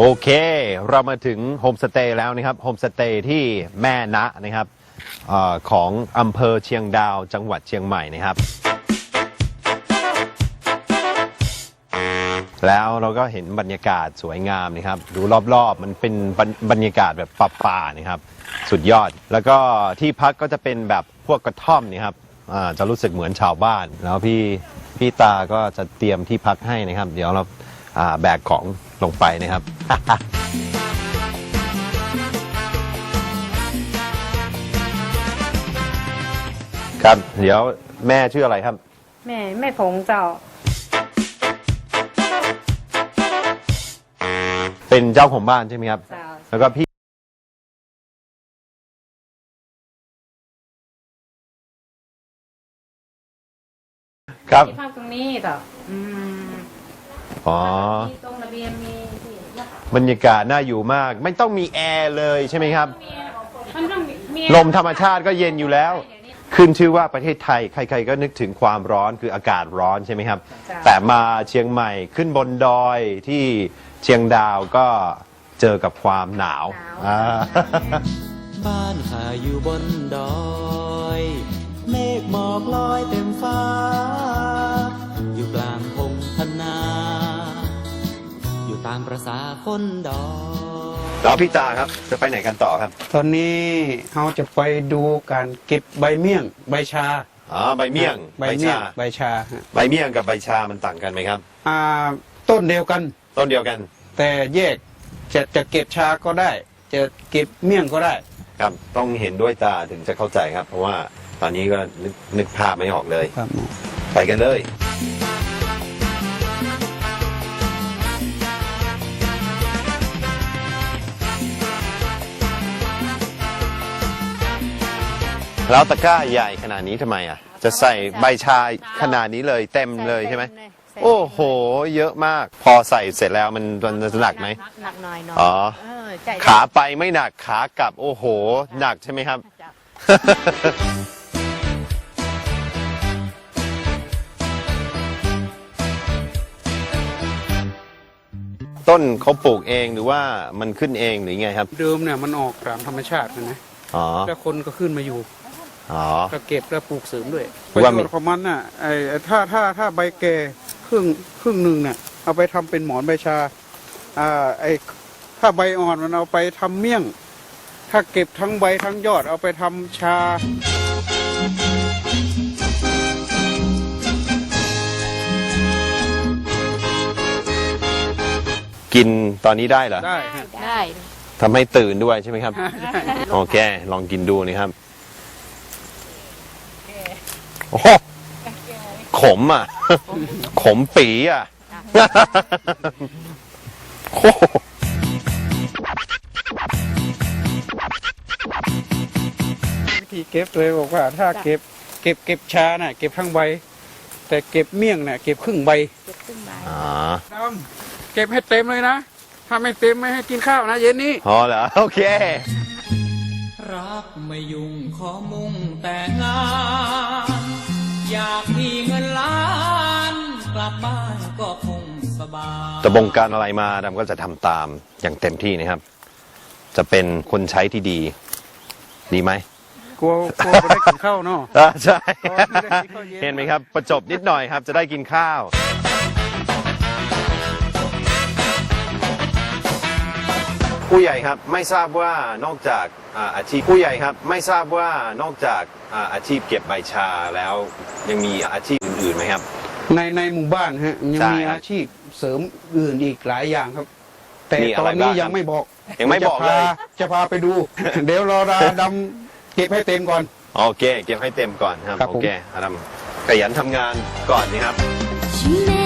โอเค เรามาถึงโฮมสเตย์แล้วนะครับโฮมสเตย์ที่แม่นะนะครับเออของอำเภอเชียงดาวจังหวัดเชียงใหม่นะครับ แล้วเราก็เห็นบรรยากาศสวยงามนะครับ ดูรอบๆ มันเป็นบรรบรรยากาศแบบป่าๆนะครับ สุดยอด แล้วก็ที่พักก็จะเป็นแบบพวกกระท่อมนี่ครับอ่าจะรู้สึกเหมือนชาวบ้าน แล้วพี่พี่ตาก็จะเตรียมที่พักให้นะครับ เดี๋ยวเราอ่าแบกของ ลงไปนะครับ ครับ เดี๋ยวแม่ชื่ออะไรครับ แม่แม่ผงเจ้า เป็นเจ้าของบ้านใช่ไหมครับ เจ้า แล้วก็พี่ครับ ที่พักตรงนี้เจ้าอืมอ๋อ มีต บรรยากาศน่าอยู่มาก ไม่ต้องมีแอร์เลยใช่ไหมครับ มันต้องมีลมธรรมชาติก็เย็นอยู่แล้ว ขึ้นชื่อว่าประเทศไทยใคร ๆ ก็นึกถึงความร้อนคืออากาศร้อนใช่ไหมครับ แต่มาเชียงใหม่ขึ้นบนดอยที่เชียงดาวก็เจอกับความหนาวอ่า บ้านข้าอยู่บนดอย เมฆหมอกลอยเต็มฟ้า อยู่กลางพามประษาคนดอยแล้วพี่ตาครับจะไปไหนกันต่อครับตอนนี้เราจะไปดูการเก็บใบเมี่ยง ใบชาอ๋อใบเมี่ยงใบเมี่ยชางใบชาฮะใบเมี่ยงกับใบชามันต่างกันไหมครับ อ่าต้นเดียวกัน ต้นเดียวกันแต่แยกจะจะเก็บชาก็ได้ จะเก็บเมี่ยงก็ได้ ครับ ต้องเห็นด้วยตาถึงจะเข้าใจครับ เพราะว่าตอนนี้ก็นึกนึกภาพไม่ออกเลย ครับ ไปกันเลย แล้วตะกร้าใหญ่ขนาดนี้ทำไมอะ จะใส่ใบชาขนาดนี้เลยเต็มเลยใช่ไหม โอ้โห เยอะมาก พอใส่เสร็จแล้วมันมันจะหนักไหม หนักหน่อยหน่อยอ๋อ เออใจขาไปไม่หนักขากลับ โอ้โห หนักใช่ไหมครับเจ้าต้นเขาปลูกเองหรือว่ามันขึ้นเองหรือไงครับ เดิมเนี่ยมันออกตามธรรมชาตินะนะอ๋อ แล้วคนก็ขึ้นมาอยู่ อ๋อ ก็เก็บแล้วปลูกเสริมด้วยปว่าระมีโยชน์ของมันน่ะไอ้ไอ้ถ้าถ้าถ้าใบแก่ครึ่งครึ่งหนึ่งเนี่ยเอาไปทำเป็นหมอนใบชาอ่าไอ้ถ้าใบอ่อนมันเอาไปทำเมี่ยง ถ้าเก็บทั้งใบทั้งยอดเอาไปทำชา กินตอนนี้ได้เหรอได้ฮะได้ ทำให้ตื่นด้วยใช่ไหมครับ โอเค ลองกินดูนะครับ โอ้โหขมอะ ขมปีอะโอ้โหวิธีเก็บเลยบอกว่า ถ้าเก็บเก็บเก็บชาน่ะ เก็บทั้งใบ แต่เก็บเมี่ยงน่ะ เก็บครึ่งใบเก็บขึ้นมาอ๋อดำเก็บให้เต็มเลยนะ ถ้าไม่เต็มไม่ให้กินข้าวนะเย็นนี้อ๋อเหรอโอเค รักไม่ยุ่งขอมุ่งแต่งงาน อยากมีเงินล้านกลับบ้านก็คงสบายจะบงการอะไรมาดำก็จะทำตามอย่างเต็มที่นะครับ จะเป็นคนใช้ที่ดี ดีไหมกลัวกลัวไม่ได้กินข้าวเนาะอ่าใช่อ๋อไม่ได้กินข้าวเย็นเห็นไหมครับ ประจบนิดหน่อยครับ จะได้กินข้าว ผู้ใหญ่ครับไม่ทราบว่านอกจากอ่าอาชีพผู้ใหญ่ครับ ไม่ทราบว่านอกจากอ่าอาชีพเก็บใบชาแล้วยังมีอาชีพอื่นๆไหมครับ ในในหมู่บ้านฮะยังใช่มีครับอาชีพเสริมอื่นอีกหลายอย่างครับ แต่มีอะตไรอนนี้บ้างครับยังไม่บอกยังไม่บอกเลยจะพาจะพาไปดู เดี๋ยวรอดาดำเก็บให้เต็มก่อนโอเค เก็บให้เต็มก่อนครับครับโอผมเคอาดัมขยันทำงานก่อนนะครับ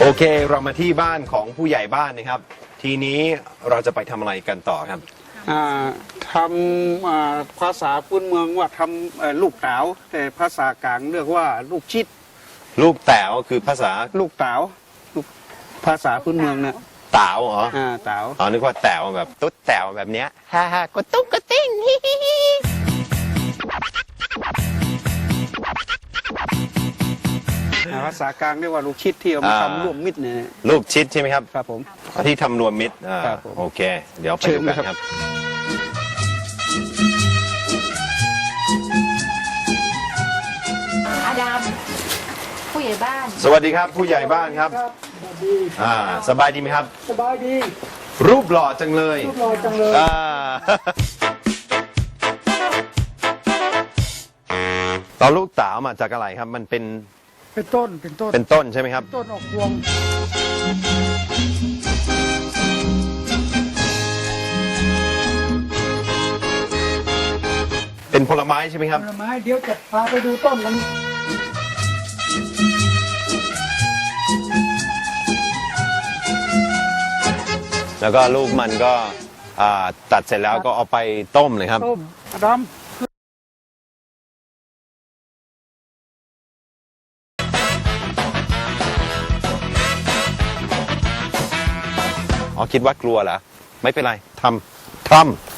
โอเค เรามาที่บ้านของผู้ใหญ่บ้านนะครับ ทีนี้เราจะไปทำอะไรกันต่อครับ อ่าทำอ่าภาษาพื้นเมืองว่าทำเอ่อลูกเต๋าแต่ภาษากลางเรียกว่าลูกชิดลูกแต๋วคือภาษาลูกเต๋าลูกภาษาพื้นเมืองเนี่ยต๋าวเหรออ่าเต๋าอ๋อนึกว่าแต๋วแบบตุ๊ดแต๋วแบบเนี้ยฮ่าฮ่ากดตุ้งกระติ้งฮิฮิฮิ อ่าภาษากลางเรียกว่าลูกชิดที่เอามาทำร่วมมิตรเนี่ยลูกชิดใช่ไหมครับ ครับผม ที่ทำรวมมิตรอ่าครับผมโอเค เดี๋ยวไปเชิดูญกันนะครับครับอาดามผู้ใหญ่บ้าน สวัสดีครับ ผู้ใหญ่บ้านครับอ่าสบายดีไหมครับ สบายดีรูปหล่อจังเลยรอจังเลยอ่าตอนลูกต๋าวมาจากอะไรครับ มันเป็น เป็นต้นเป็นต้น เป็นต้นใช่ไหมครับ ต้นออกพวง เป็นผลไม้ใช่ไหมครับ ผลไม้เดี๋ยวจะพาไปดูต้นมันแล้วก็ลูกมันก็อ่าตัดเสร็จแล้วก็เอาไปต้มเลยครับ ต้มอดัม อ๋อคิดว่ากลัวเหรอไม่เป็นไรทำท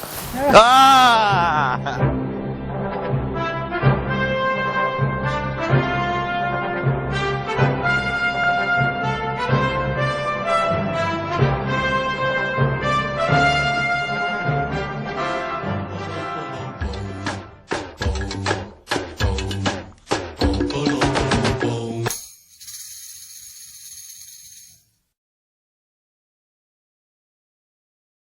ำอ่า